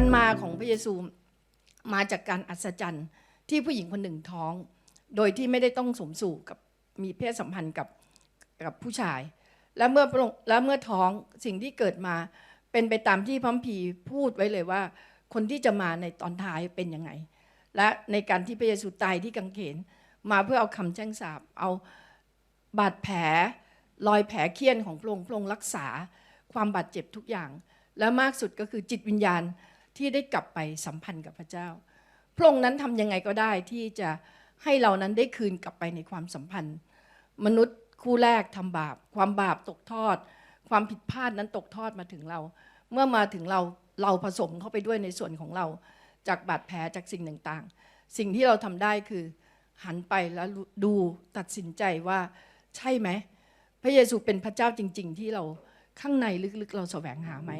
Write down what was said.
การมาของพระเยซูมาจากการอัศจรรย์ที่ผู้หญิงคนหนึ่งท้อง โดยที่ไม่ได้ต้องสมสู่กับมีเพศสัมพันธ์กับกับผู้ชาย และเมื่อและเมื่อท้องสิ่งที่เกิดมาเป็นไปตามที่พระคัมภีพูดไว้เลยว่า คนที่จะมาในตอนท้ายเป็นยังไง และในการที่พระเยซูตายที่กังเขน มาเพื่อเอาคำแช่งสาปเอาบาดแผลรอยแผลเคี้ยนของพระองค์พระองค์รักษา ความบาดเจ็บทุกอย่าง และมากสุดก็คือจิตวิญญาณ ที่ได้กลับไปสัมพันธ์กับพระเจ้า พระองค์นั้นทำยังไงก็ได้ที่จะให้เรานั้นได้คืนกลับไปในความสัมพันธ์ มนุษย์คู่แรกทำบาป ความบาปตกทอด ความผิดพลาดนั้นตกทอดมาถึงเรา เมื่อมาถึงเราเราผสมเข้าไปด้วยในส่วนของเรา จากบาดแผลจากสิ่งต่างๆ สิ่งที่เราทำได้คือหันไปแล้วดูตัดสินใจว่าใช่ไหม พระเยซูเป็นพระเจ้าจริง ๆ ที่เราข้างในลึกๆ เราแสวงหาไหม